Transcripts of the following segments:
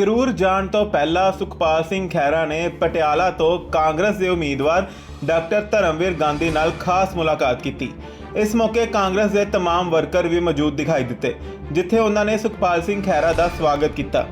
ਸੰਗਰੂਰ ਜਾਣ ਤੋਂ ਪਹਿਲਾਂ ਸੁਖਪਾਲ ਸਿੰਘ ਖਹਿਰਾ ਨੇ ਪਟਿਆਲਾ ਤੋਂ ਕਾਂਗਰਸ ਦੇ ਉਮੀਦਵਾਰ ਡਾਕਟਰ ਧਰਮਵੀਰ ਗਾਂਧੀ ਨਾਲ ਖਾਸ ਮੁਲਾਕਾਤ ਕੀਤੀ ਇਸ ਮੌਕੇ ਕਾਂਗਰਸ ਦੇ तमाम ਵਰਕਰ ਵੀ ਮੌਜੂਦ ਦਿਖਾਈ ਦਿੱਤੇ ਜਿੱਥੇ ਉਹਨਾਂ ਨੇ ਸੁਖਪਾਲ ਸਿੰਘ ਖਹਿਰਾ ਦਾ ਸਵਾਗਤ ਕੀਤਾ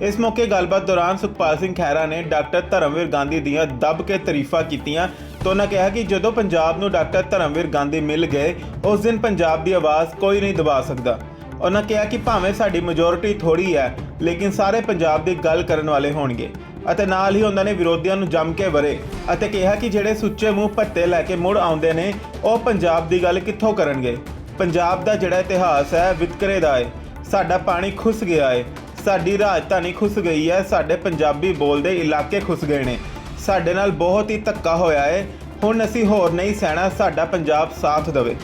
ਇਸ ਮੌਕੇ ਗੱਲਬਾਤ ਦੌਰਾਨ ਸੁਖਪਾਲ ਸਿੰਘ ਖਹਿਰਾ ਨੇ ਡਾਕਟਰ ਧਰਮਵੀਰ ਗਾਂਧੀ ਦੀਆਂ ਦੱਬ ਕੇ ਤਾਰੀਫਾਂ ਕੀਤੀਆਂ ਤਾਂ ਉਹਨਾਂ ਕਿਹਾ ਕਿ ਜਦੋਂ ਪੰਜਾਬ ਨੂੰ ਡਾਕਟਰ ਧਰਮਵੀਰ ਗਾਂਧੀ ਮਿਲ ਗਏ ਉਸ ਦਿਨ ਪੰਜਾਬ ਦੀ ਆਵਾਜ਼ ਕੋਈ ਨਹੀਂ ਦਬਾ ਸਕਦਾ ਉਹਨਾਂ ਕਿਹਾ ਕਿ ਭਾਵੇਂ ਸਾਡੀ ਮੈਜੋਰਿਟੀ ਥੋੜੀ ਹੈ, ਲੇਕਿਨ ਸਾਰੇ ਪੰਜਾਬ ਦੀ ਗੱਲ ਕਰਨ ਵਾਲੇ ਹੋਣਗੇ। ਅਤੇ ਨਾਲ ਹੀ ਉਹਨਾਂ ਨੇ ਵਿਰੋਧੀਆਂ ਨੂੰ ਜੰਮ ਕੇ ਵਰੇ ਅਤੇ ਕਿਹਾ ਕਿ ਜਿਹੜੇ ਸੁੱਚੇ ਮੂੰਹ ਭੱਤੇ ਲੈ ਕੇ ਮੁੜ ਆਉਂਦੇ ਨੇ, ਉਹ ਪੰਜਾਬ ਦੀ ਗੱਲ ਕਿੱਥੋਂ ਕਰਨਗੇ? ਪੰਜਾਬ ਦਾ ਜਿਹੜਾ ਇਤਿਹਾਸ ਹੈ, ਵਿਤਕਰੇ ਦਾ ਹੈ ਸਾਡਾ ਪਾਣੀ ਖੁੱਸ ਗਿਆ ਹੈ ਸਾਡੀ ਰਾਜਧਾਨੀ ਖੁੱਸ ਗਈ ਹੈ। ਸਾਡੇ ਪੰਜਾਬੀ ਬੋਲਦੇ ਇਲਾਕੇ ਖੁੱਸ ਗਏ ਨੇ। ਸਾਡੇ ਨਾਲ ਬਹੁਤ ਹੀ ਧੱਕਾ ਹੋਇਆ ਹੈ ਹੁਣ ਅਸੀਂ ਹੋਰ ਨਹੀਂ ਸਹਿਣਾ। ਸਾਡਾ ਪੰਜਾਬ ਸਾਥ ਦੇਵੇ।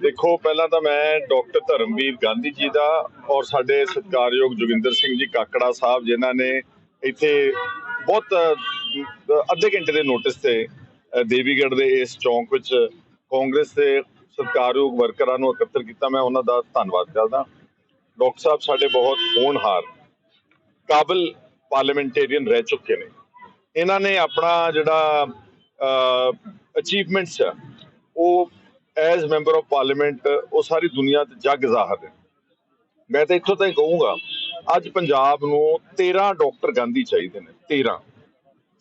ਦੇਖੋ ਪਹਿਲਾਂ ਤਾਂ ਮੈਂ ਡਾਕਟਰ ਧਰਮਵੀਰ ਗਾਂਧੀ ਜੀ ਦਾ ਔਰ ਸਾਡੇ ਸਤਿਕਾਰਯੋਗ ਜੋਗਿੰਦਰ ਸਿੰਘ ਜੀ ਕਾਕੜਾ ਸਾਹਿਬ ਜਿਨ੍ਹਾਂ ਨੇ ਇੱਥੇ ਬਹੁਤ ਅੱਧੇ ਘੰਟੇ ਦੇ ਨੋਟਿਸ ਤੇ ਅ, ਦੇਵੀਗੜ੍ਹ ਦੇ ਇਸ ਚੌਂਕ ਵਿੱਚ ਕਾਂਗਰਸ ਦੇ ਸਤਿਕਾਰਯੋਗ ਵਰਕਰਾਂ ਨੂੰ ਇਕੱਤਰ ਕੀਤਾ। ਮੈਂ ਉਹਨਾਂ ਦਾ ਧੰਨਵਾਦ ਕਰਦਾ। ਡਾਕਟਰ ਸਾਹਿਬ ਸਾਡੇ ਬਹੁਤ ਹੋਣਹਾਰ ਕਾਬਲ ਪਾਰਲੀਮੈਂਟੇਰੀਅਨ ਰਹਿ ਚੁੱਕੇ ਨੇ। ਇਹਨਾਂ ਨੇ ਆਪਣਾ ਜਿਹੜਾ ਅਚੀਵਮੈਂਟਸ ਆ ਉਹ ਐਜ਼ ਮੈਂਬਰ ਆਫ ਪਾਰਲੀਮੈਂਟ ਉਹ ਸਾਰੀ ਦੁਨੀਆ ਤੇ ਜੱਗ ਜ਼ਾਹਰ ਹੈ। ਮੈਂ ਤਾਂ ਇੱਥੋਂ ਤੱਕ ਕਹੂੰਗਾ, ਅੱਜ ਪੰਜਾਬ ਨੂੰ 13 ਡਾਕਟਰ ਗਾਂਧੀ ਚਾਹੀਦੇ ਨੇ 13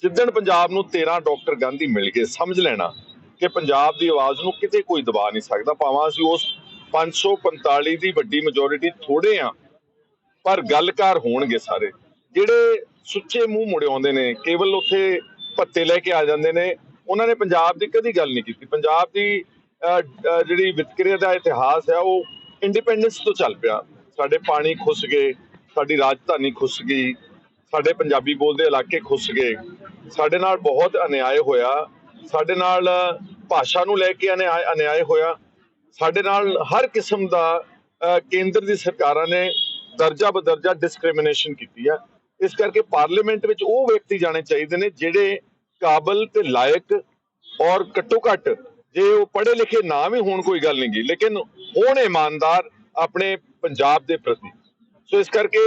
ਜਿੱਦਣ ਪੰਜਾਬ ਨੂੰ 13 ਡਾਕਟਰ ਗਾਂਧੀ ਮਿਲ ਗਏ, ਸਮਝ ਲੈਣਾ ਕਿ ਪੰਜਾਬ ਦੀ ਆਵਾਜ਼ ਨੂੰ ਕਿਤੇ ਕੋਈ ਦਬਾ ਨਹੀਂ ਸਕਦਾ, ਭਾਵੇਂ ਅਸੀਂ ਉਸ 545 ਦੀ ਵੱਡੀ ਮੈਜੋਰਿਟੀ ਥੋੜੇ ਆ, ਪਰ ਗੱਲਕਾਰ ਹੋਣਗੇ ਸਾਰੇ। ਜਿਹੜੇ ਸੁੱਚੇ ਮੂੰਹ ਮੁੜੇ ਆਉਂਦੇ ਨੇ, ਕੇਵਲ ਉੱਥੇ ਭੱਤੇ ਲੈ ਕੇ ਆ ਜਾਂਦੇ ਨੇ, ਉਹਨਾਂ ਨੇ ਪੰਜਾਬ ਦੀ ਕਦੀ ਗੱਲ ਨਹੀਂ ਕੀਤੀ। ਪੰਜਾਬ ਦੀ ਜਿਹੜੀ ਵਿਤਕਰੇ ਦਾ ਇਤਿਹਾਸ ਹੈ, ਉਹ ਇੰਡੀਪੈਂਡੈਂਸ ਤੋਂ ਚੱਲ ਪਿਆ। ਸਾਡੇ ਪਾਣੀ ਖੁੱਸ ਗਏ, ਸਾਡੀ ਰਾਜਧਾਨੀ ਖੁੱਸ ਗਈ, ਸਾਡੇ ਪੰਜਾਬੀ ਬੋਲਦੇ ਇਲਾਕੇ ਖੁੱਸ ਗਏ। ਸਾਡੇ ਨਾਲ ਬਹੁਤ ਅਨਿਆਏ ਹੋਇਆ, ਸਾਡੇ ਨਾਲ ਭਾਸ਼ਾ ਨੂੰ ਲੈ ਕੇ ਅਨਿਆਏ ਅਨਿਆਏ ਹੋਇਆ। ਸਾਡੇ ਨਾਲ ਹਰ ਕਿਸਮ ਦਾ ਕੇਂਦਰ ਦੀ ਸਰਕਾਰਾਂ ਨੇ ਦਰਜਾ ਬਦਰਜਾ ਡਿਸਕ੍ਰਿਮੀਨੇਸ਼ਨ ਕੀਤੀ ਹੈ। ਇਸ ਕਰਕੇ ਪਾਰਲੀਮੈਂਟ ਵਿੱਚ ਉਹ ਵਿਅਕਤੀ ਜਾਣੇ ਚਾਹੀਦੇ ਨੇ ਜਿਹੜੇ ਕਾਬਲ ਤੇ ਲਾਇਕ ਔਰ ਘੱਟੋ ਘੱਟ ਜੇ ਉਹ ਪੜ੍ਹੇ ਲਿਖੇ ਨਾ ਵੀ ਹੋਣ, ਕੋਈ ਗੱਲ ਨਹੀਂ ਗੀ। ਲੇਕਿਨ ਹੋਣ ਇਮਾਨਦਾਰ ਆਪਣੇ ਪੰਜਾਬ ਦੇ ਪ੍ਰਤੀ। ਸੋ ਇਸ ਕਰਕੇ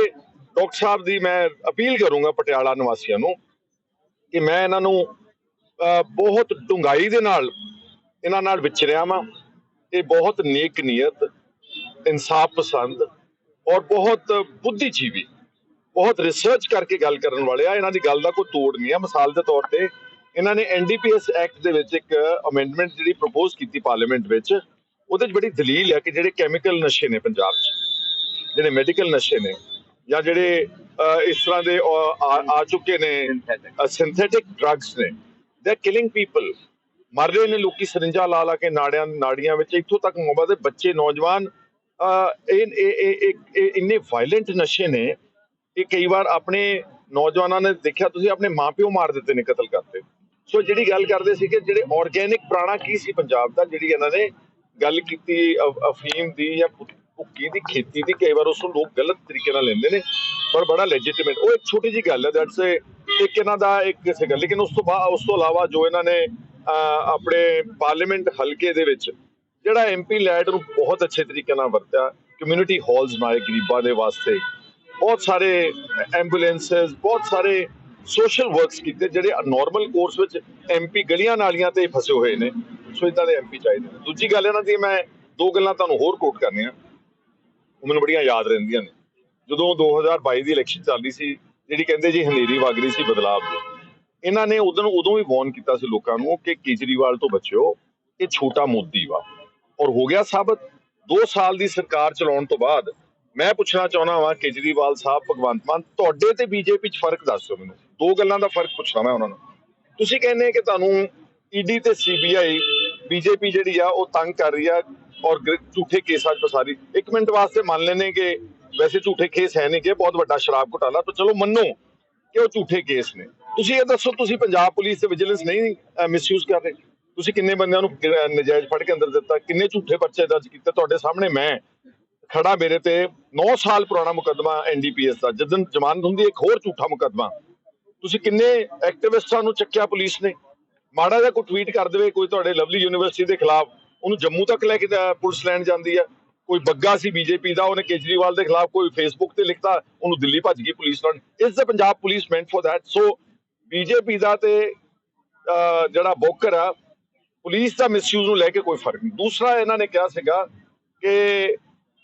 ਡਾਕਟਰ ਸਾਹਿਬ ਦੀ ਮੈਂ ਅਪੀਲ ਕਰੂੰਗਾ ਪਟਿਆਲਾ ਨਿਵਾਸੀਆਂ ਨੂੰ ਕਿ ਮੈਂ ਇਹਨਾਂ ਨੂੰ ਬਹੁਤ ਡੂੰਘਾਈ ਦੇ ਨਾਲ ਇਹਨਾਂ ਨਾਲ ਵਿਚਰਿਆ ਵਾਂ। ਇਹ ਬਹੁਤ ਨੇਕ ਨੀਅਤ, ਇਨਸਾਫ ਪਸੰਦ ਔਰ ਬਹੁਤ ਬੁੱਧੀਜੀਵੀ, ਬਹੁਤ ਰਿਸਰਚ ਕਰਕੇ ਗੱਲ ਕਰਨ ਵਾਲੇ ਆ। ਇਹਨਾਂ ਦੀ ਗੱਲ ਦਾ ਕੋਈ ਤੋੜ ਨਹੀਂ ਆ। ਮਿਸਾਲ ਦੇ ਤੌਰ ਤੇ ਇਹਨਾਂ ਨੇ ਐਨਡੀਪੀਐਸ ਐਕਟ ਦੇ ਵਿੱਚ ਇੱਕ ਅਮੈਂਡਮੈਂਟ ਜਿਹੜੀ ਪ੍ਰਪੋਜ਼ ਕੀਤੀ ਪਾਰਲੀਮੈਂਟ ਵਿੱਚ ਉਹਦੇ 'ਚ ਬੜੀ ਦਲੀਲ ਹੈ ਕਿ ਜਿਹੜੇ ਕੈਮੀਕਲ ਨਸ਼ੇ ਨੇ ਪੰਜਾਬ 'ਚ ਜਿਹੜੇ ਮੈਡੀਕਲ ਨਸ਼ੇ ਨੇ ਜਾਂ ਜਿਹੜੇ ਇਸ ਤਰ੍ਹਾਂ ਦੇ ਆ ਚੁੱਕੇ ਨੇ ਸਿੰਥੈਟਿਕ ਡਰੱਗਸ ਨੇ ਦੇ ਕਿਲਿੰਗ ਪੀਪਲ ਮਰ ਰਹੇ ਨੇ ਲੋਕੀ ਸਰਿੰਜਾਂ ਲਾ ਲਾ ਕੇ ਨਾੜਿਆਂ ਨਾੜੀਆਂ ਵਿੱਚ ਇੱਥੋਂ ਤੱਕ ਮੋਬਾ ਦੇ ਬੱਚੇ ਨੌਜਵਾਨ ਇਹ ਇੰਨੇ ਵਾਇਲੈਂਟ ਨਸ਼ੇ ਨੇ ਕਿ ਕਈ ਵਾਰ ਆਪਣੇ ਨੌਜਵਾਨਾਂ ਨੇ ਦੇਖਿਆ ਤੁਸੀਂ ਆਪਣੇ ਮਾਪਿਓ ਮਾਰ ਦਿੱਤੇ ਨੇ ਕਤਲ ਕਰਤੇ ਸੋ ਜਿਹੜੀ ਗੱਲ ਕਰਦੇ ਸੀ ਕਿ ਜਿਹੜੇ ਆਰਗੇਨਿਕ ਪ੍ਰਾਣਾ ਕੀ ਸੀ ਪੰਜਾਬ ਦਾ, ਜਿਹੜੀ ਇਹਨਾਂ ਨੇ ਗੱਲ ਕੀਤੀ ਅਫੀਮ ਦੀ ਜਾਂ ਭੁੱਕੀ ਦੀ, ਖੇਤੀ ਦੀ, ਕਈ ਵਾਰ ਉਸ ਨੂੰ ਲੋਕ ਗਲਤ ਤਰੀਕੇ ਨਾਲ ਲੈਂਦੇ ਨੇ, ਪਰ ਬੜਾ ਲੈਜੀਟਿਮੇਟ ਉਹ ਇੱਕ ਛੋਟੀ ਜੀ ਗੱਲ ਹੈ ਦੈਟਸ ਇੱਕ ਇਹਨਾਂ ਦਾ ਇੱਕ ਕਿਸੇ ਗੱਲ। ਲੇਕਿਨ ਉਸ ਤੋਂ ਬਾਅਦ ਉਸ ਤੋਂ ਇਲਾਵਾ ਜੋ ਇਹਨਾਂ ਨੇ ਆਪਣੇ ਪਾਰਲੀਮੈਂਟ ਹਲਕੇ ਦੇ ਵਿੱਚ, ਜਿਹੜਾ ਐਮਪੀ ਲੈਡ ਨੂੰ ਬਹੁਤ ਅੱਛੇ ਤਰੀਕੇ ਨਾਲ ਵਰਤਿਆ ਕਮਿਊਨਿਟੀ ਹਾਲਸ ਬਣਾਏ ਗਰੀਬਾਂ ਦੇ ਵਾਸਤੇ। ਬਹੁਤ ਸਾਰੇ ਐਂਬੂਲੈਂਸਸ ਬਹੁਤ ਸਾਰੇ ਸੋਸ਼ਲ ਵਰਕਸ ਕੀਤੇ ਜਿਹੜੇ ਨਾਰਮਲ ਕੋਰਸ ਵਿੱਚ ਐਮਪੀ ਗਲੀਆਂ ਨਾਲੀਆਂ ਤੇ ਫਸੇ ਹੋਏ ਨੇ। ਸੋ ਇਦਾਂ ਦੇ ਐਮਪੀ ਚਾਹੀਦੇ ਦੂਜੀ ਗੱਲ ਇਹਨਾਂ ਦੀ ਮੈਂ ਦੋ ਗੱਲਾਂ ਤੁਹਾਨੂੰ ਹੋਰ ਕੋਟ ਕਰਨੀਆਂ। ਉਹ ਮੈਨੂੰ ਬੜੀਆਂ ਯਾਦ ਰਹਿੰਦੀਆਂ ਨੇ। ਜਦੋਂ 2022 ਦੀ ਇਲੈਕਸ਼ਨ ਚੱਲਦੀ ਸੀ, ਜਿਹੜੀ ਕਹਿੰਦੇ ਜੀ ਹਨੇਰੀ ਵਗ ਰਹੀ ਸੀ ਬਦਲਾਵ ਦੀ। ਇਹਨਾਂ ਨੇ ਉਦੋਂ ਉਦੋਂ ਵੀ ਵਾਰਨ ਕੀਤਾ ਸੀ ਲੋਕਾਂ ਨੂੰ ਕਿ ਕੇਜਰੀਵਾਲ ਤੋਂ ਬਚਿਓ, ਇਹ ਛੋਟਾ ਮੋਦੀ ਵਾ। ਔਰ ਹੋ ਗਿਆ ਸਾਬਤ। 2 ਸਾਲ ਦੀ ਸਰਕਾਰ ਚਲਾਉਣ ਤੋਂ ਬਾਅਦ ਮੈਂ ਪੁੱਛਣਾ ਚਾਹੁੰਦਾ ਵਾਂ, ਕੇਜਰੀਵਾਲ ਸਾਹਿਬ, ਭਗਵੰਤ ਮਾਨ, ਤੁਹਾਡੇ ਤੇ ਬੀਜੇਪੀ 'ਚ ਫ਼ਰਕ ਦੱਸੋ ਮੈਨੂੰ। ਦੋ ਗੱਲਾਂ ਦਾ ਫ਼ਰਕ ਪੁੱਛਣਾ ਮੈਂ ਉਹਨਾਂ ਨੂੰ। ਤੁਸੀਂ ਕਹਿੰਦੇ ਕਿ ਤੁਹਾਨੂੰ ਈਡੀ ਤੇ ਸੀਬੀਆਈ ਬੀਜੇਪੀ ਜਿਹੜੀ ਆ ਉਹ ਤੰਗ ਕਰ ਰਹੀ ਆ ਔਰ ਝੂਠੇ ਕੇਸਾਂ 'ਚ ਫਸਾ ਰਹੀ ਇੱਕ ਮਿੰਟ ਵਾਸਤੇ ਮੰਨ ਲੈਨੇ ਕਿ ਵੈਸੇ ਝੂਠੇ ਕੇਸ ਹੈ ਨਹੀਂ ਕਿ ਬਹੁਤ ਵੱਡਾ ਸ਼ਰਾਬ ਘੁਟਾਲਾ। ਤਾਂ ਚਲੋ ਮੰਨੋ ਕਿ ਉਹ ਝੂਠੇ ਕੇਸ ਨੇ। ਤੁਸੀਂ ਇਹ ਦੱਸੋ ਤੁਸੀਂ ਪੰਜਾਬ ਪੁਲਿਸ ਤੇ ਵਿਜੀਲੈਂਸ ਨਹੀਂ ਮਿਸਯੂਜ਼ ਕਰ ਰਹੇ। ਤੁਸੀਂ ਕਿੰਨੇ ਬੰਦਿਆਂ ਨੂੰ ਗ- ਨਜਾਇਜ਼ ਫੜ ਕੇ ਅੰਦਰ ਦਿੱਤਾ? ਕਿੰਨੇ ਝੂਠੇ ਪਰਚੇ ਦਰਜ ਕੀਤੇ? ਤੁਹਾਡੇ ਸਾਹਮਣੇ ਮੈਂ ਖੜਾ ਮੇਰੇ ਤੇ 9 ਸਾਲ ਪੁਰਾਣਾ ਮੁਕੱਦਮਾ ਐਨਡੀਪੀਐਸ ਦਾ। ਜਦੋਂ ਜ਼ਮਾਨਤ ਹੁੰਦੀ ਹੈ, ਇੱਕ ਹੋਰ ਝੂਠਾ ਮੁਕੱਦਮਾ। ਤੁਸੀਂ ਕਿੰਨੇ ਐਕਟੀਵਿਸਟਾਂ ਨੂੰ ਚੱਕਿਆ ਪੁਲਿਸ ਨੇ? ਮਾੜਾ ਜਿਹਾ ਕੋਈ ਟਵੀਟ ਕਰ ਦੇਵੇ, ਕੋਈ ਤੁਹਾਡੇ ਲਵਲੀ ਯੂਨੀਵਰਸਿਟੀ ਦੇ ਖਿਲਾਫ, ਉਹਨੂੰ ਜੰਮੂ ਤੱਕ ਲੈ ਕੇ ਪੁਲਿਸ ਲੈਣ ਜਾਂਦੀ ਆ। ਕੋਈ ਬੱਗਾ ਸੀ ਬੀਜੇਪੀ ਦਾ, ਉਹਨੇ ਕੇਜਰੀਵਾਲ ਦੇ ਖਿਲਾਫ ਕੋਈ ਫੇਸਬੁੱਕ ਤੇ ਲਿਖਤਾ, ਉਹਨੂੰ ਦਿੱਲੀ ਭੱਜ ਗਈ ਪੁਲਿਸ ਨਾਲ। ਇਸ ਦਾ ਪੰਜਾਬ ਪੁਲਿਸ ਮੈਂਟ ਫॉर दैट ਸੋ ਬੀਜੇਪੀ ਦਾ ਤੇ ਜਿਹੜਾ ਬੋਕਰ ਆ ਪੁਲਿਸ ਦਾ ਮਿਸਯੂਜ਼ ਨੂੰ ਲੈ ਕੇ ਕੋਈ ਫ਼ਰਕ ਨਹੀਂ। ਦੂਸਰਾ ਇਹਨਾਂ ਨੇ ਕਿਹਾ ਸੀਗਾ ਕਿ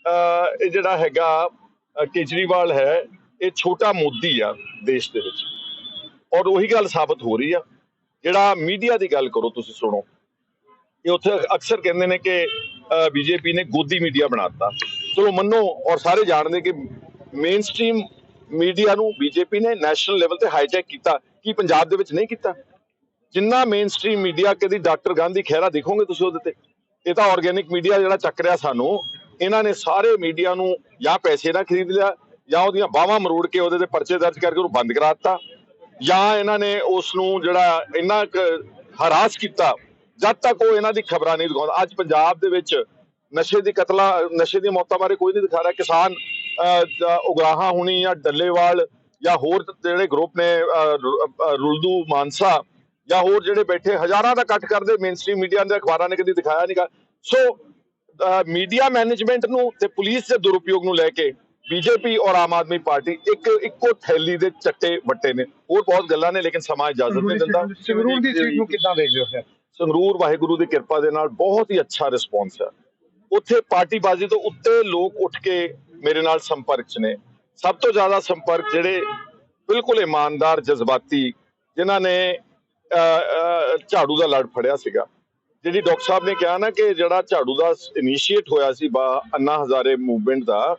ਇਹ ਜਿਹੜਾ ਹੈਗਾ ਕੇਜਰੀਵਾਲ ਹੈ, ਇਹ ਛੋਟਾ ਮੋਦੀ ਆ ਦੇਸ਼ ਦੇ ਵਿੱਚ। ਔਰ ਉਹੀ ਗੱਲ ਸਾਬਤ ਹੋ ਰਹੀ ਆ। ਜਿਹੜਾ ਮੀਡੀਆ ਦੀ ਗੱਲ ਕਰੋ ਤੁਸੀਂ ਸੁਣੋ। ਇਹ ਉੱਥੇ ਅਕਸਰ ਕਹਿੰਦੇ ਨੇ ਕਿ ਬੀਜੇਪੀ ਨੇ ਗੋਦੀ ਮੀਡੀਆ ਬਣਾਤਾ। ਚਲੋ ਮੰਨੋ ਔਰ ਸਾਰੇ ਜਾਣਦੇ ਕਿ ਮੇਨ ਸਟ੍ਰੀਮ ਮੀਡੀਆ ਨੂੰ ਬੀਜੇਪੀ ਨੇ ਨੈਸ਼ਨਲ ਲੈਵਲ ਤੇ ਹਾਈਜੈਕ ਕੀਤਾ। ਕੀ ਪੰਜਾਬ ਦੇ ਵਿੱਚ ਨਹੀਂ ਕੀਤਾ? ਜਿੰਨਾ ਮੇਨ ਸਟ੍ਰੀਮ ਮੀਡੀਆ ਕਦੀ ਡਾਕਟਰ ਗਾਂਧੀ ਖਹਿਰਾ ਦੇਖੋਗੇ ਤੁਸੀਂ ਉਹਦੇ ਤੇ? ਇਹ ਤਾਂ ਆਰਗੇਨਿਕ ਮੀਡੀਆ ਜਿਹੜਾ ਚੱਕ ਰਿਹਾ ਸਾਨੂੰ, ਇਹਨਾਂ ਨੇ ਸਾਰੇ ਮੀਡੀਆ ਨੂੰ ਜਾਂ ਪੈਸੇ ਨਾਲ ਖਰੀਦ ਲਿਆ ਜਾਂ ਉਹਦੀਆਂ ਬਾਹਾਂ ਮਰੋੜ ਕੇ ਉਹਦੇ ਤੇ ਪਰਚੇ ਦਰਜ ਕਰਕੇ ਉਹਨੂੰ ਬੰਦ ਕਰਾ ਦਿੱਤਾ। ਜਾਂ ਇਹਨਾਂ ਨੇ ਉਸ ਨੂੰ ਜਿਹੜਾ ਇੰਨਾ ਕੁ ਹਰਾਸ ਕੀਤਾ, ਜਦ ਤੱਕ ਉਹ ਇਹਨਾਂ ਦੀ ਖਬਰਾਂ ਨਹੀਂ ਦਿਖਾਉਂਦਾ। ਅੱਜ ਪੰਜਾਬ ਦੇ ਵਿੱਚ ਨਸ਼ੇ ਦੀ ਕਤਲਾ, ਨਸ਼ੇ ਦੀਆਂ ਮੌਤਾਂ ਬਾਰੇ ਕੋਈ ਨਹੀਂ ਦਿਖਾ ਰਿਹਾ। ਕਿਸਾਨ ਉਗਰਾਹਾਂ ਹੋਣੀ ਜਾਂ ਡੱਲੇਵਾਲ ਜਾਂ ਹੋਰ ਜਿਹੜੇ ਗਰੁੱਪ ਨੇ ਰੁਲਦੂ ਮਾਨਸਾ ਜਾਂ ਹੋਰ ਜਿਹੜੇ ਬੈਠੇ, ਹਜ਼ਾਰਾਂ ਦਾ ਕੱਟ ਕਰਦੇ ਮੇਨਸਟ੍ਰੀਮ ਮੀਡੀਆ ਦੇ ਅਖਬਾਰਾਂ ਨੇ ਕਦੀ ਦਿਖਾਇਆ ਨਹੀਂਗਾ ਸੋ ਮੀਡੀਆ ਮੈਨੇਜਮੈਂਟ ਨੂੰ ਤੇ ਪੁਲਿਸ ਦੇ ਦੁਰਉਪਯੋਗ ਨੂੰ ਲੈ ਕੇ ਬੀਜੇਪੀ ਔਰ ਆਮ ਆਦਮੀ ਪਾਰਟੀ ਇੱਕ ਇੱਕੋ ਥੈਲੀ ਦੇ ਚੱਟੇ ਵੱਟੇ ਨੇ। ਹੋਰ ਬਹੁਤ ਗੱਲਾਂ ਨੇ ਲੇਕਿਨ ਸਮਾਂ ਇਜਾਜ਼ਤ ਨਹੀਂ ਦਿੰਦਾ। ਸੰਗਰੂਰ ਦੀ ਸੀਟ ਨੂੰ ਕਿੱਦਾਂ ਦੇਖਦੇ ਹੋ ਫਿਰ? ਸੰਗਰੂਰ ਵਾਹਿਗੁਰੂ ਦੀ ਕਿਰਪਾ ਦੇ ਨਾਲ ਬਹੁਤ ਹੀ ਅੱਛਾ ਰਿਸਪੌਂਸ ਹੈ। ਉੱਥੇ ਪਾਰਟੀਬਾਜ਼ੀ ਤੋਂ ਉੱਤੇ ਲੋਕ ਉੱਠ ਕੇ ਮੇਰੇ ਨਾਲ ਸੰਪਰਕ 'ਚ ਨੇ। ਸਭ ਤੋਂ ਜ਼ਿਆਦਾ ਸੰਪਰਕ ਜਿਹੜੇ ਬਿਲਕੁਲ ਇਮਾਨਦਾਰ ਜਜ਼ਬਾਤੀ ਜਿਨ੍ਹਾਂ ਨੇ ਝਾੜੂ ਦਾ ਲੜ ਫੜਿਆ ਸੀਗਾ। ਜਿਹੜੀ ਡਾਕਟਰ ਸਾਹਿਬ ਨੇ ਕਿਹਾ ਨਾ ਕਿ ਜਿਹੜਾ ਝਾੜੂ ਦਾ ਇਨੀਸ਼ੀਏਟ ਹੋਇਆ ਸੀ ਬਾ ਅੰਨਾ ਹਜ਼ਾਰੇ ਮੂਵਮੈਂਟ ਦਾ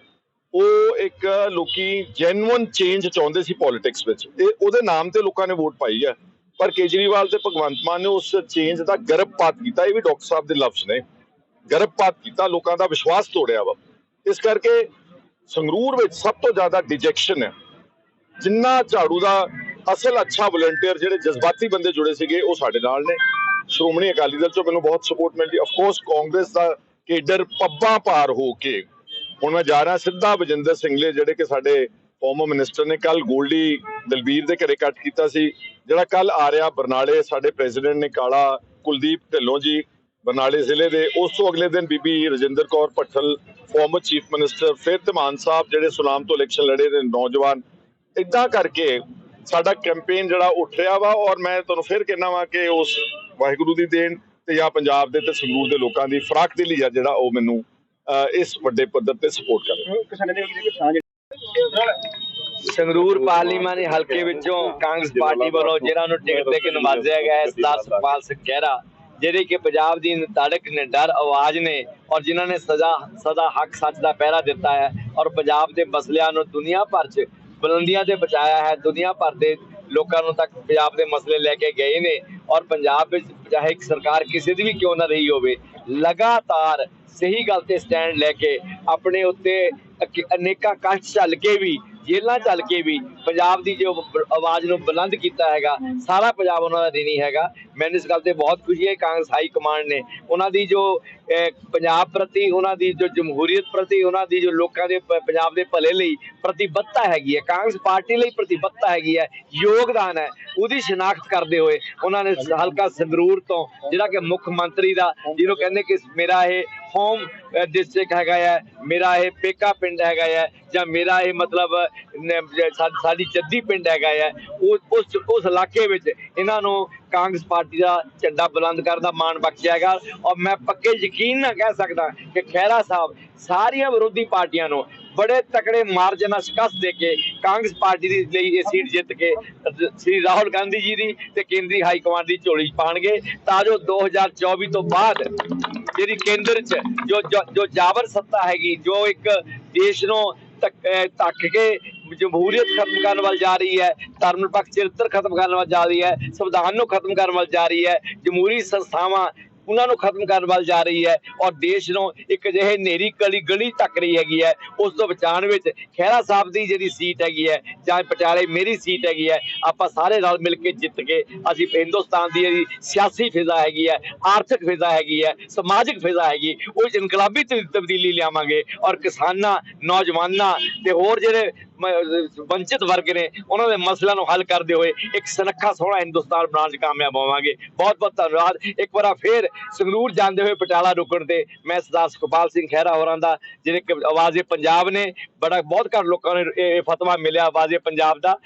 ਉਹ ਇੱਕ ਲੋਕੀ ਜੈਨੂਇਨ ਚੇਂਜ ਚਾਹੁੰਦੇ ਸੀ ਪੋਲਿਟਿਕਸ ਵਿੱਚ। ਇਹ ਉਹਦੇ ਨਾਮ ਤੇ ਲੋਕਾਂ ਨੇ ਵੋਟ ਪਾਈ ਹੈ ਪਰ ਕੇਜਰੀਵਾਲ ਤੇ ਭਗਵੰਤ ਮਾਨ ਨੇ ਉਸ ਚੇਂਜ ਦਾ ਗਰਭਪਾਤ ਕੀਤਾ। ਇਹ ਵੀ ਡਾਕਟਰ ਸਾਹਿਬ ਦੇ ਲਫ਼ਜ਼ ਨੇ। ਗਰਭਪਾਤ ਕੀਤਾ, ਲੋਕਾਂ ਦਾ ਵਿਸ਼ਵਾਸ ਤੋੜਿਆ ਵਾ। ਇਸ ਕਰਕੇ ਸੰਗਰੂਰ ਵਿੱਚ ਸਭ ਤੋਂ ਜ਼ਿਆਦਾ ਡਿਜੈਕਸ਼ਨ ਹੈ ਜਿੰਨਾ ਝਾੜੂ ਦਾ ਅਸਲ ਅੱਛਾ ਵਲੰਟੀਅਰ ਜਿਹੜੇ ਜਜ਼ਬਾਤੀ ਬੰਦੇ ਜੁੜੇ ਸੀਗੇ, ਉਹ ਸਾਡੇ ਨਾਲ ਨੇ। ਸ਼੍ਰੋਮਣੀ ਅਕਾਲੀ ਦਲ ਚੋਂ ਮੈਨੂੰ ਬਹੁਤ ਸਪੋਰਟ ਮਿਲਦੀ। ਆਫ ਕੋਰਸ ਕਾਂਗਰਸ ਦਾ ਕੇਡਰ ਪੱਬਾਂ ਪਾਰ ਹੋ ਕੇ ਹੁਣ ਮੈਂ ਜਾ ਰਿਹਾ ਸਿੱਧਾ ਵਜਿੰਦਰ ਸਿੰਘਲੇ ਜਿਹੜੇ ਕਿ ਸਾਡੇ ਫਾਰਮਰ ਮਿਨਿਸਟਰ ਨੇ ਕੱਲ ਗੋਲਡੀ ਦਲਬੀਰ ਦੇ ਘਰੇ ਕੱਟ ਕੀਤਾ ਸੀ, ਜਿਹੜਾ ਕੱਲ ਆ ਰਿਹਾ ਬਰਨਾਲੇ, ਸਾਡੇ ਪ੍ਰੈਜ਼ੀਡੈਂਟ ਨੇ ਕਾਲਾ ਕੁਲਦੀਪ ਢਿੱਲੋਂ ਜੀ ਬਰਨਾਲੇ ਜ਼ਿਲ੍ਹੇ ਦੇ, ਉਸ ਤੋਂ ਅਗਲੇ ਦਿਨ ਬੀਬੀ Rajinder Kaur Bhattal former chief minister ਫਿਰ ਧਮਾਨ ਸਾਹਿਬ, ਜਿਹੜੇ ਸੁਨਾਮ ਤੋਂ ਇਲੈਕਸ਼ਨ ਲੜੇ ਨੇ ਨੌਜਵਾਨ ਇਦਾਂ ਕਰਕੇ ਸਾਡਾ ਕੈਂਪੇਨ ਜਿਹੜਾ ਉੱਠ ਰਿਹਾ ਵਾ, ਔਰ ਮੈਂ ਤੁਹਾਨੂੰ ਫਿਰ ਕਹਿਣਾ ਵਾ ਕਿ ਉਸ ਵਾਹਿਗੁਰੂ ਦੀ ਦੇਣ ਤੇ ਜਾਂ ਪੰਜਾਬ ਦੇ ਤੇ ਸੰਗਰੂਰ ਦੇ ਲੋਕਾਂ ਦੀ ਫਰਾਕ ਦਿਲੀ ਆ ਜਿਹੜਾ ਉਹ ਮੈਨੂੰ ਇਸ ਵੱਡੇ ਪੱਧਰ ਤੇ ਸਪੋਰਟ ਕਰ ਸੰਗਰੂਰ ਪਾਰਲੀਮਾਨੀ ਹਲਕੇ ਵਿੱਚੋਂ ਕਾਂਗਰਸ ਪਾਰਟੀ ਵੱਲੋਂ ਜਿਹਨਾਂ ਨੂੰ ਟਿਕਟ ਦੇ ਕੇ ਨਵਾਜ਼ਿਆ ਗਿਆ ਹੈ, ਸਰਦਾਰ ਸੁਖਪਾਲ ਸਿੰਘ ਖਹਿਰਾ, ਜਿਹੜੇ ਕਿ ਪੰਜਾਬ ਦੀ ਤੜਕ ਨੇ ਡਰ ਆਵਾਜ਼ ਨੇ ਔਰ ਜਿਨ੍ਹਾਂ ਨੇ ਸਦਾ ਸਦਾ ਹੱਕ ਸੱਚ ਦਾ ਪਹਿਰਾ ਦਿੱਤਾ ਹੈ ਔਰ ਪੰਜਾਬ ਦੇ ਮਸਲਿਆਂ ਨੂੰ ਦੁਨੀਆ ਭਰ 'ਚ ਬੁਲੰਦੀਆਂ ਤੇ ਬਚਾਇਆ ਹੈ, ਦੁਨੀਆ ਭਰ ਦੇ ਲੋਕਾਂ ਨੂੰ ਤੱਕ ਪੰਜਾਬ ਦੇ ਮਸਲੇ ਲੈ ਕੇ ਗਏ ਨੇ ਔਰ ਪੰਜਾਬ ਵਿੱਚ ਚਾਹੇ ਸਰਕਾਰ ਕਿਸੇ ਦੀ ਵੀ ਕਿਉਂ ਨਾ ਰਹੀ ਹੋਵੇ, ਲਗਾਤਾਰ ਸਹੀ ਗੱਲ ਤੇ ਸਟੈਂਡ ਲੈ ਕੇ ਆਪਣੇ ਉੱਤੇ ਅਨੇਕਾਂ ਕਸ਼ਟ ਚੱਲ ਕੇ ਵੀ ਜੇਲਾਂ ਚੱਲ ਕੇ ਵੀ ਪੰਜਾਬ ਦੀ ਜੋ ਆਵਾਜ਼ ਨੂੰ ਬੁਲੰਦ ਕੀਤਾ ਹੈਗਾ, ਸਾਰਾ ਪੰਜਾਬ ਉਹਨਾਂ ਦਾ ਨਹੀਂ ਹੈਗਾ। ਮੈਨੂੰ ਇਸ ਗੱਲ ਤੇ ਬਹੁਤ ਖੁਸ਼ੀ ਹੈ, ਕਾਂਗਰਸ ਹਾਈ ਕਮਾਂਡ ਨੇ ਉਹਨਾਂ ਦੀ ਜੋ ਪੰਜਾਬ ਪ੍ਰਤੀ, ਉਹਨਾਂ ਦੀ ਜੋ ਜਮਹੂਰੀਅਤ ਪ੍ਰਤੀ, ਉਹਨਾਂ ਦੀ ਜੋ ਲੋਕਾਂ ਦੇ ਪੰਜਾਬ ਦੇ ਭਲੇ ਲਈ ਪ੍ਰਤੀਬੱਧਤਾ ਹੈਗੀ ਹੈ। ਕਾਂਗਰਸ ਪਾਰਟੀ ਲਈ ਪ੍ਰਤੀਬੱਧਤਾ ਹੈਗੀ ਹੈ, ਯੋਗਦਾਨ ਹੈ, ਉਹਦੀ ਸ਼ਨਾਖਤ ਕਰਦੇ ਹੋਏ ਉਹਨਾਂ ਨੇ ਹਲਕਾ ਸੰਗਰੂਰ ਤੋਂ ਜਿਹੜਾ ਕਿ ਮੁੱਖ ਮੰਤਰੀ ਦਾ, ਜਿਹਨੂੰ ਕਹਿੰਦੇ ਕਿ ਮੇਰਾ ਇਹ ਹੋਮ ਡਿਸਟ੍ਰਿਕਟ ਹੈਗਾ ਹੈ ਮੇਰਾ ਇਹ ਪੇਕਾ ਪਿੰਡ ਹੈਗਾ ਹੈ ਜਾਂ ਮੇਰਾ ਇਹ ਮਤਲਬ ਸਾਡੀ ਜੱਦੀ ਪਿੰਡ ਹੈਗਾ ਹੈ ਉਹ, ਉਸ ਉਸ ਇਲਾਕੇ ਵਿੱਚ ਇਹਨਾਂ ਨੂੰ ਕਾਂਗਰਸ ਪਾਰਟੀ ਦਾ ਝੰਡਾ ਬੁਲੰਦ ਕਰਨ ਦਾ ਮਾਣ ਬਖਸ਼ਿਆ ਹੈਗਾ ਔਰ ਮੈਂ ਪੱਕੇ ਯਕੀਨ ਨਾਲ ਕਹਿ ਸਕਦਾ ਕਿ ਖਹਿਰਾ ਸਾਹਿਬ ਸਾਰੀਆਂ ਵਿਰੋਧੀ ਪਾਰਟੀਆਂ ਨੂੰ ਬੜੇ ਤਕੜੇ ਮਾਰਜਨ ਨਾਲ ਸ਼ਿਕਸਤ ਦੇ ਕੇ ਕਾਂਗਰਸ ਪਾਰਟੀ ਦੀ ਲਈ ਇਹ ਸੀਟ ਜਿੱਤ ਕੇ ਸ੍ਰੀ ਰਾਹੁਲ ਗਾਂਧੀ ਜੀ ਦੀ ਤੇ ਕੇਂਦਰੀ ਹਾਈ ਕਮਾਂਡ ਦੀ ਝੋਲੀ ਪਾਣਗੇ। ਤਾਂ ਜੋ 2024 ਤੋਂ ਬਾਅਦ ਜਿਹੜੀ ਕੇਂਦਰ 'ਚ ਜੋ ਜੋ- ਜਾਬਰ ਸੱਤਾ ਹੈਗੀ, ਜੋ ਇੱਕ ਦੇਸ਼ ਨੂੰ ਧੱਕ ਧੱਕ ਕੇ ਜਮਹੂਰੀਅਤ ਖਤਮ ਕਰਨ ਵੱਲ ਜਾ ਰਹੀ ਹੈ, ਧਰਮ ਨਿਰਪੱਖ ਚਰਿੱਤਰ ਖਤਮ ਕਰਨ ਵੱਲ ਜਾ ਰਹੀ ਹੈ, ਸੰਵਿਧਾਨ ਨੂੰ ਖਤਮ ਕਰਨ ਵੱਲ ਜਾ ਰਹੀ ਹੈ, ਜਮਹੂਰੀ ਸੰਸਥਾਵਾਂ ਉਹਨਾਂ ਨੂੰ ਖਤਮ ਕਰਨ ਵੱਲ ਜਾ ਰਹੀ ਹੈ ਔਰ ਦੇਸ਼ ਨੂੰ ਇੱਕ ਅਜਿਹੇ ਨੇਰੀ ਗਲੀ ਗਲੀ ਤੱਕ ਰਹੀ ਹੈਗੀ ਹੈ, ਉਸ ਤੋਂ ਬਚਾਉਣ ਵਿੱਚ ਖਹਿਰਾ ਸਾਹਿਬ ਦੀ ਜਿਹੜੀ ਸੀਟ ਹੈਗੀ ਹੈ ਜਾਂ ਪਟਿਆਲੇ ਮੇਰੀ ਸੀਟ ਹੈਗੀ ਹੈ, ਆਪਾਂ ਸਾਰੇ ਰਲ ਮਿਲ ਕੇ ਜਿੱਤ ਕੇ ਅਸੀਂ ਹਿੰਦੁਸਤਾਨ ਦੀ ਜਿਹੜੀ ਸਿਆਸੀ ਫਿਜ਼ਾ ਹੈਗੀ ਹੈ, ਆਰਥਿਕ ਫਿਜ਼ਾ ਹੈਗੀ ਹੈ, ਸਮਾਜਿਕ ਫਿਜ਼ਾ ਹੈਗੀ, ਉਹ ਇਨਕਲਾਬੀ ਤਬਦੀਲੀ ਲਿਆਵਾਂਗੇ ਔਰ ਕਿਸਾਨਾਂ, ਨੌਜਵਾਨਾਂ ਤੇ ਹੋਰ ਜਿਹੜੇ ਵੰਚਿਤ ਵਰਗ ਨੇ ਉਹਨਾਂ ਦੇ ਮਸਲਿਆਂ ਨੂੰ ਹੱਲ ਕਰਦੇ ਹੋਏ ਇੱਕ ਸੁਨੱਖਾ ਸੋਹਣਾ ਹਿੰਦੁਸਤਾਨ ਬਣਾਉਣ 'ਚ ਕਾਮਯਾਬ ਹੋਵਾਂਗੇ। ਬਹੁਤ ਬਹੁਤ ਧੰਨਵਾਦ। ਇੱਕ ਵਾਰ ਫੇਰ ਸੰਗਰੂਰ ਜਾਂਦੇ ਹੋਏ ਪਟਿਆਲਾ ਰੁਕਣ ਤੇ ਮੈਂ ਸਰਦਾਰ ਸੁਖਪਾਲ ਸਿੰਘ ਖਹਿਰਾ ਹੋਰਾਂ ਦਾ ਜਿਹੜੇ ਕਿ ਆਵਾਜ਼ੇ ਪੰਜਾਬ ਨੇ, ਬੜਾ ਬਹੁਤ ਘੱਟ ਲੋਕਾਂ ਨੂੰ ਇਹ ਫਤਵਾ ਮਿਲਿਆ ਆਵਾਜ਼ੇ ਪੰਜਾਬ ਦਾ।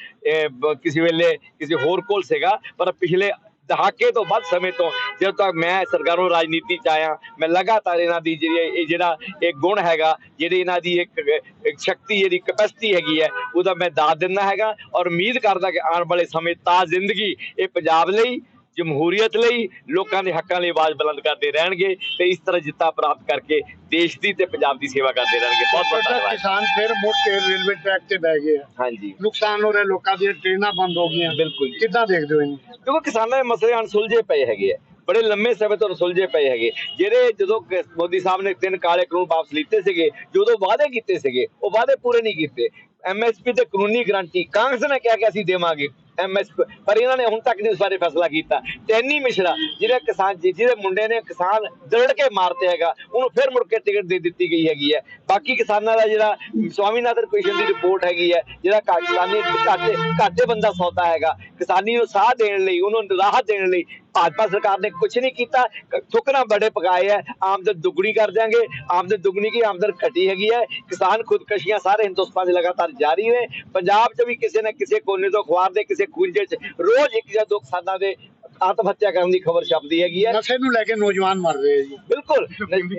ਕਿਸੇ ਵੇਲੇ ਕਿਸੇ ਹੋਰ ਕੋਲ ਸੀਗਾ, ਪਰ ਪਿਛਲੇ ਦਹਾਕੇ ਤੋਂ ਵੱਧ ਸਮੇਂ ਤੋਂ ਜਦੋਂ ਤੱਕ ਮੈਂ ਸਰਕਾਰੋਂ ਰਾਜਨੀਤੀ ਚ ਆਇਆ, ਮੈਂ ਲਗਾਤਾਰ ਇਹਨਾਂ ਦੀ ਜਿਹੜੀ ਇਹ ਜਿਹੜਾ ਇੱਕ ਗੁਣ ਹੈਗਾ, ਜਿਹੜੀ ਇਹਨਾਂ ਦੀ ਇੱਕ ਇੱਕ ਸ਼ਕਤੀ ਜਿਹੜੀ ਕਪੈਸਿਟੀ ਹੈਗੀ ਹੈ, ਉਹਦਾ ਮੈਂ ਦਾਦ ਦਿੰਦਾ ਹੈਗਾ ਔਰ ਉਮੀਦ ਕਰਦਾ ਕਿ ਆਉਣ ਵਾਲੇ ਸਮੇਂ ਤਾਂ ਜ਼ਿੰਦਗੀ ਇਹ ਪੰਜਾਬ ਲਈ ਜਮਹੂਰੀਅਤ ਲਈ ਲੋਕਾਂ ਦੇ ਹੱਕਾਂ ਲਈ ਆਵਾਜ਼ ਬੁਲੰਦ ਕਰਦੇ ਰਹਿਣਗੇ ਤੇ ਇਸ ਤਰ੍ਹਾਂ ਜਿੱਤਾ ਪ੍ਰਾਪਤ ਕਰਕੇ ਦੇਸ਼ ਦੀ ਤੇ ਪੰਜਾਬ ਦੀ ਸੇਵਾ ਕਰਦੇ ਰਹਿਣਗੇ। ਬਹੁਤ ਬਹੁਤ ਧੰਨਵਾਦ। ਕਿਸਾਨ ਫਿਰ ਮੁੜ ਕੇ ਰੇਲਵੇ ਟਰੈਕ ਤੇ ਬਹਿ ਗਏ। ਹਾਂਜੀ। ਨੁਕਸਾਨ ਹੋ ਰਿਹਾ ਲੋਕਾਂ ਦੀਆਂ ਟ੍ਰੇਨਾਂ ਬੰਦ ਹੋ ਗਈਆਂ। ਬਿਲਕੁਲ। ਕਿੱਦਾਂ ਦੇਖਦੇ ਹੋ ਇਹਨੂੰ? ਕਿਉਂਕਿ ਕਿਸਾਨਾਂ ਦੇ ਮਸਲੇ ਅਣਸੁਲਝੇ ਪਏ ਹੈਗੇ ਆ। ਬੜੇ ਲੰਮੇ ਸਮੇਂ ਤੋਂ ਸੁਲਝੇ ਪਏ ਹੈਗੇ। ਜਿਹੜੇ ਜਦੋਂ ਮੋਦੀ ਸਾਹਿਬ ਨੇ ਤਿੰਨ ਕਾਲੇ ਕਾਨੂੰਨ ਵਾਪਸ ਲਿੱਤੇ ਸੀਗੇ ਜਦੋਂ ਵਾਅਦੇ ਕੀਤੇ ਸੀਗੇ ਉਹ ਵਾਅਦੇ ਪੂਰੇ ਨਹੀਂ ਕੀਤੇ। ਐਮਐਸਪੀ ਤੇ ਕਾਨੂੰਨੀ ਗਰੰਟੀ ਕਾਂਗਰਸ ਨੇ ਕਿਹਾ ਕਿ ਅਸੀਂ ਦੇਵਾਂਗੇ। ਐਮਐਸਪੀ ਪਰ ਇਹਨਾਂ ਨੇ ਹੁਣ ਤੱਕ ਨਹੀਂ ਉਸ ਬਾਰੇ ਫੈਸਲਾ ਕੀਤਾ। ਟੈਨੀ ਮਿਸ਼ਰਾ ਜਿਹੜੇ ਕਿਸਾਨ ਜਿ- ਜਿਹਦੇ ਮੁੰਡੇ ਨੇ ਕਿਸਾਨ ਦਰੜ ਕੇ ਮਾਰਤੇ ਹੈਗਾ, ਉਹਨੂੰ ਫਿਰ ਮੁੜ ਕੇ ਟਿਕਟ ਦੇ ਦਿੱਤੀ ਗਈ ਹੈਗੀ ਹੈ। ਬਾਕੀ ਕਿਸਾਨਾਂ ਦਾ ਜਿਹੜਾ ਸਵਾਮੀਨਾਥਨ ਕਮਿਸ਼ਨ ਦੀ ਰਿਪੋਰਟ ਹੈਗੀ ਹੈ, ਜਿਹੜਾ ਘਾ- ਕਿਸਾਨੀ ਘਾਟੇ ਘਾਟੇ ਬੰਦਾ ਸੌਦਾ ਹੈਗਾ ਕਿਸਾਨੀ ਨੂੰ ਸਾਹ ਦੇਣ ਲਈ ਉਹਨੂੰ ਰਾਹਤ ਦੇਣ ਲਈ ਭਾਜਪਾ ਸਰਕਾਰ ਨੇ ਕੁਝ ਨਹੀਂ ਕੀਤਾ। ਥੁੱਕਣਾ ਬੜੇ ਪਕਾਏ ਹੈ ਆਮਦਨ ਦੁੱਗਣੀ ਕਰ ਦਿਆਂਗੇ। ਆਮਦਨ ਦੁੱਗਣੀ ਕੀ? ਆਮਦਨ ਘਟੀ ਹੈਗੀ ਹੈ ਕਿਸਾਨ ਖੁਦਕਸ਼ੀਆਂ ਸਾਰੇ ਹਿੰਦੁਸਤਾਨ 'ਚ ਲਗਾਤਾਰ ਜਾਰੀ ਨੇ। ਪੰਜਾਬ 'ਚ ਵੀ ਕਿਸੇ ਨਾ ਕਿਸੇ ਕੋਨੇ ਤੋਂ ਅਖਬਾਰ ਦੇ ਕਿਸੇ ਖੂੰਜੇ 'ਚ ਰੋਜ਼ ਇੱਕ ਜਾਂ ਦੋ ਕਿਸਾਨਾਂ ਦੇ ਆਤਮ ਹੱਤਿਆ ਕਰਨ ਦੀ ਖਬਰ ਛਪਦੀ ਹੈਗੀ ਹੈ ਨਸ਼ੇ ਨੂੰ ਲੈ ਕੇ ਨੌਜਵਾਨ ਮਰ ਰਹੇ ਜੀ। ਬਿਲਕੁਲ।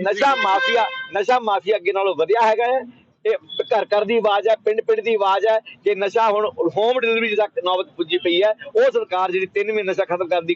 ਨਸ਼ਾ ਮਾਫੀਆ ਨਸ਼ਾ ਮਾਫੀਆ ਅੱਗੇ ਨਾਲੋਂ ਵਧਿਆ ਹੈਗਾ ਹੈ। ਇਹ ਘਰ ਘਰ ਦੀ ਆਵਾਜ਼ ਹੈ, ਪਿੰਡ ਪਿੰਡ ਦੀ ਆਵਾਜ਼ ਹੈ ਕਿ ਨਸ਼ਾ ਹੁਣ ਹੋਮ ਡਿਲੀਵਰੀ ਤੱਕ ਨੌਬਤ ਪੁੱਜੀ ਪਈ ਹੈ, ਉਹ ਸਰਕਾਰ ਜਿਹੜੀ 3 ਮਹੀਨੇ ਨਸ਼ਾ ਖਤਮ ਕਰਨ ਦੀ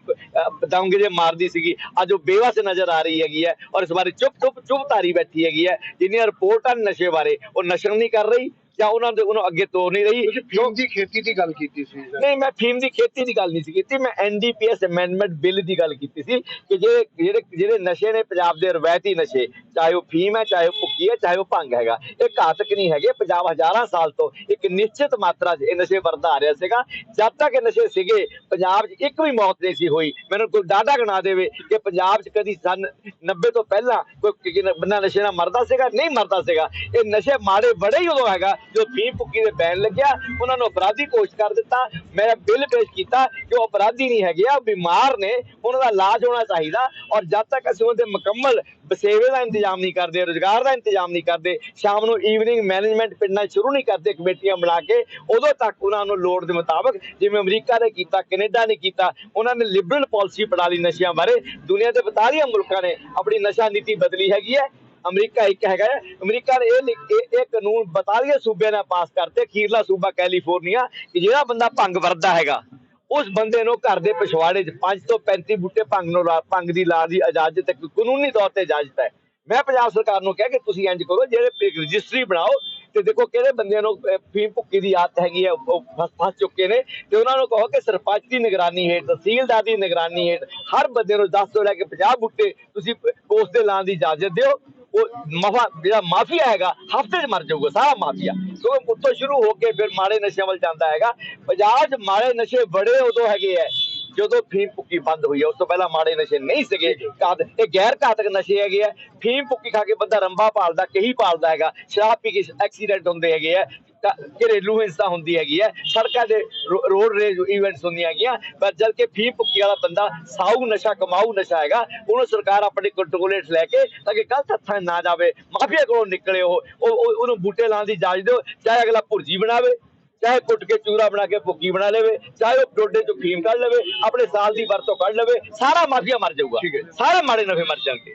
ਦੰਗੇ ਜੇ ਮਾਰਦੀ ਸੀਗੀ, ਅੱਜ ਉਹ ਬੇਵਸ ਨਜ਼ਰ ਆ ਰਹੀ ਹੈਗੀ ਹੈ ਔਰ ਇਸ ਬਾਰੇ ਚੁੱਪ ਚੁੱਪ ਚੁੱਪ ਧਾਰੀ ਬੈਠੀ ਹੈਗੀ ਹੈ, ਜਿੰਨੀਆਂ ਰਿਪੋਰਟਾਂ ਨਸ਼ੇ ਬਾਰੇ, ਉਹ ਨਸ਼ਾ ਨਹੀਂ ਕਰ ਰਹੀ ਜਾਂ ਉਹਨਾਂ ਦੇ ਉਹਨੂੰ ਅੱਗੇ ਤੋਰ ਨਹੀਂ ਰਹੀ। ਫੀਮ ਦੀ ਖੇਤੀ ਦੀ ਗੱਲ ਕੀਤੀ ਸੀ। ਨਹੀਂ ਮੈਂ ਫੀਮ ਦੀ ਖੇਤੀ ਦੀ ਗੱਲ ਨਹੀਂ ਸੀ ਕੀਤੀ। ਮੈਂ ਐਨਡੀਪੀਐਸ ਅਮੈਂਡਮੈਂਟ ਬਿੱਲ ਦੀ ਗੱਲ ਕੀਤੀ ਸੀ ਕਿ ਜਿਹੜੇ ਜਿਹੜੇ ਜਿਹੜੇ ਨਸ਼ੇ ਨੇ ਪੰਜਾਬ ਦੇ ਰਵਾਇਤੀ ਨਸ਼ੇ ਚਾਹੇ ਉਹ ਫੀਮ ਹੈ ਚਾਹੇ ਉਹ ਭੁੱਕੀ ਹੈ ਚਾਹੇ ਉਹ ਭੰਗ ਹੈਗਾ ਇਹ ਘਾਤਕ ਨਹੀਂ ਹੈਗੇ। ਪੰਜਾਬ ਹਜ਼ਾਰਾਂ ਸਾਲ ਤੋਂ ਇੱਕ ਨਿਸ਼ਚਿਤ ਮਾਤਰਾ 'ਚ ਇਹ ਨਸ਼ੇ ਵਰਦਾ ਆ ਰਿਹਾ ਸੀਗਾ। ਜਦ ਤੱਕ ਇਹ ਨਸ਼ੇ ਸੀਗੇ ਪੰਜਾਬ 'ਚ ਇੱਕ ਵੀ ਮੌਤ ਨਹੀਂ ਸੀ ਹੋਈ। ਮੈਨੂੰ ਕੋਈ ਡਾਟਾ ਗਣਾ ਦੇਵੇ ਕਿ ਪੰਜਾਬ 'ਚ ਕਦੀ ਸਨ 90 ਤੋਂ ਪਹਿਲਾਂ ਕੋਈ ਬੰਦਾ ਨਸ਼ੇ ਨਾਲ ਮਰਦਾ ਸੀਗਾ ਨਹੀਂ ਮਰਦਾ ਸੀਗਾ। ਇਹ ਨਸ਼ੇ ਮਾੜੇ ਬੜੇ ਹੀ ਉਦੋਂ ਹੈਗਾ ਜੋ ਫੀਮ ਭੁੱਕੀ ਦੇ ਬੈਨ ਲੱਗਿਆ, ਉਹਨਾਂ ਨੂੰ ਅਪਰਾਧੀ ਘੋਸ਼ਿਤ ਕਰ ਦਿੱਤਾ। ਮੈਂ ਬਿੱਲ ਪੇਸ਼ ਕੀਤਾ ਕਿ ਉਹ ਅਪਰਾਧੀ ਨਹੀਂ ਹੈਗੇ ਆ ਬਿਮਾਰ ਨੇ, ਉਹਨਾਂ ਦਾ ਇਲਾਜ ਹੋਣਾ ਚਾਹੀਦਾ। ਔਰ ਜਦ ਤੱਕ ਅਸੀਂ ਉਹਦੇ ਮੁਕੰਮਲ ਬਸੇਵੇ ਦਾ ਇੰਤਜ਼ਾਮ ਨਹੀਂ ਕਰਦੇ, ਰੋਜ਼ਗਾਰ ਦਾ ਇੰਤਜ਼ਾਮ ਨਹੀਂ ਕਰਦੇ, ਸ਼ਾਮ ਨੂੰ ਈਵਨਿੰਗ ਮੈਨੇਜਮੈਂਟ ਪਿੰਡਾਂ ਸ਼ੁਰੂ ਨਹੀਂ ਕਰਦੇ ਕਮੇਟੀਆਂ ਬਣਾ ਕੇ, ਉਦੋਂ ਤੱਕ ਉਹਨਾਂ ਨੂੰ ਲੋੜ ਦੇ ਮੁਤਾਬਕ ਜਿਵੇਂ ਅਮਰੀਕਾ ਨੇ ਕੀਤਾ, ਕੈਨੇਡਾ ਨੇ ਕੀਤਾ, ਉਹਨਾਂ ਨੇ ਲਿਬਰਲ ਪਾਲਿਸੀ ਬਣਾ ਲਈ ਨਸ਼ਿਆਂ ਬਾਰੇ ਦੁਨੀਆ ਦੇ 42 ਮੁਲਕਾਂ ਨੇ ਆਪਣੀ ਨਸ਼ਾ ਨੀਤੀ ਬਦਲੀ ਹੈਗੀ ਹੈ। ਅਮਰੀਕਾ ਇੱਕ ਹੈਗਾ ਅਮਰੀਕਾ ਨੇ ਇਹ ਇਹ ਕਾਨੂੰਨ 42 ਸੂਬਿਆਂ ਨੇ ਪਾਸ ਕਰਤੇ। ਅਖੀਰਲਾ ਸੂਬਾ ਕੈਲੀਫੋਰਨੀਆ, ਕਿ ਜਿਹੜਾ ਬੰਦਾ ਭੰਗ ਵਰਤਦਾ ਹੈਗਾ, ਉਸ ਬੰਦੇ ਨੂੰ ਘਰ ਦੇ ਪਿਛਵਾੜੇ 'ਚ 5 ਤੋਂ 35 ਬੂਟੇ ਭੰਗ ਨੂੰ ਭੰਗ ਦੀ ਲਾ ਦੀ ਇਜਾਜ਼ਤ ਹੈ ਕਾਨੂੰਨੀ ਤੌਰ ਤੇ ਇਜਾਜ਼ਤ ਹੈ। ਮੈਂ ਪੰਜਾਬ ਸਰਕਾਰ ਨੂੰ ਕਿਹਾ ਕਿ ਤੁਸੀਂ ਇੰਜ ਕਰੋ, ਜਿਹੜੇ ਰਜਿਸਟਰੀ ਬਣਾਓ, ਤੇ ਦੇਖੋ ਕਿਹੜੇ ਬੰਦਿਆਂ ਨੂੰ ਫੀਮ ਭੁੱਕੀ ਦੀ ਆਦਤ ਹੈਗੀ ਹੈ, ਉਹ ਫਸ ਚੁੱਕੇ ਨੇ, ਤੇ ਉਹਨਾਂ ਨੂੰ ਕਹੋ ਕਿ ਸਰਪੰਚ ਦੀ ਨਿਗਰਾਨੀ ਹੇਠ, ਤਹਿਸੀਲਦਾਰ ਦੀ ਨਿਗਰਾਨੀ ਹੇਠ, ਹਰ ਬੰਦੇ ਨੂੰ 10 ਤੋਂ ਲੈ ਕੇ 50 ਬੂਟੇ ਤੁਸੀਂ ਉਸ ਦੇ ਲਾਉਣ ਦੀ ਇਜਾਜ਼ਤ ਦਿਓ। ਉਹ ਮਫਾ ਜਿਹੜਾ ਮਾਫੀਆ ਹੈਗਾ ਹਫ਼ਤੇ 'ਚ ਮਰ ਜਾਊਗਾ ਸਾਰਾ ਮਾਫੀਆ ਕਿਉਂਕਿ ਉੱਥੋਂ ਸ਼ੁਰੂ ਹੋ ਕੇ ਫਿਰ ਮਾੜੇ ਨਸ਼ਿਆਂ ਵੱਲ ਜਾਂਦਾ ਹੈਗਾ ਪੰਜਾਬ 'ਚ ਮਾੜੇ ਨਸ਼ੇ ਬੜੇ ਉਦੋਂ ਹੈਗੇ ਐ ਜਦੋਂ ਫੀਮ ਭੁੱਕੀ ਬੰਦ ਹੋਈ ਹੈ ਉਸ ਤੋਂ ਪਹਿਲਾਂ ਮਾੜੇ ਨਸ਼ੇ ਨਹੀਂ ਸੀਗੇ। ਘਾਤ ਇਹ ਗੈਰ ਘਾਤਕ ਨਸ਼ੇ ਹੈਗੇ ਆ। ਫੀਮ ਭੁੱਕੀ ਖਾ ਕੇ ਬੰਦਾ ਰੰਬਾ ਪਾਲਦਾ, ਕਹੀ ਪਾਲਦਾ ਹੈਗਾ। ਸ਼ਰਾਬ ਪੀ ਕੇ ਐਕਸੀਡੈਂਟ ਹੁੰਦੇ ਹੈਗੇ ਆ। ਘਰੇਲੂ ਹਿੰਸਾ ਹੁੰਦੀ ਹੈਗੀ ਹੈ ਸੜਕਾਂ ਦੇ ਰੋਡ ਰੇਜ ਇਵੈਂਟਸ ਹੁੰਦੀਆਂ ਹੈਗੀਆਂ। ਪਰ ਜਦ ਕਿ ਫੀਮ ਭੁੱਕੀ ਵਾਲਾ ਬੰਦਾ ਸਾਊ ਨਸ਼ਾ, ਕਮਾਊ ਨਸ਼ਾ ਹੈਗਾ, ਉਹਨੂੰ ਸਰਕਾਰ ਆਪਣੇ ਕੰਟਰੋਲ ਲੈ ਕੇ ਤਾਂ ਕਿ ਗਲਤ ਹੱਥਾਂ ਨਾ ਜਾਵੇ। ਮਾਫੀਆ ਕੋਲੋਂ ਨਿਕਲੇ ਉਹ, ਉਹ- ਉਹਨੂੰ ਬੂਟੇ ਲਾਉਣ ਦੀ ਇਜਾਜ਼ਤ ਦਿਓ। ਚਾਹੇ ਅਗਲਾ ਭੁਰਜੀ ਬਣਾਵੇ। ਚਾਹੇ ਕੁੱਟ ਕੇ ਚੂਰਾ ਬਣਾ ਕੇ ਭੁੱਕੀ ਬਣਾ ਲਵੇ ਚਾਹੇ ਉਹ ਡੋਡੇ ਚੋਂ ਫੀਮ ਕੱਢ ਲਵੇ ਆਪਣੇ ਸਾਲ ਦੀ ਵਰਤੋਂ ਕੱਢ ਲਵੇ ਸਾਰਾ ਮਾਫੀਆ ਮਰ ਜਾਊਗਾ। ਸਾਰੇ ਮਾੜੇ ਨਫੇ ਮਰ ਜਾਣਗੇ।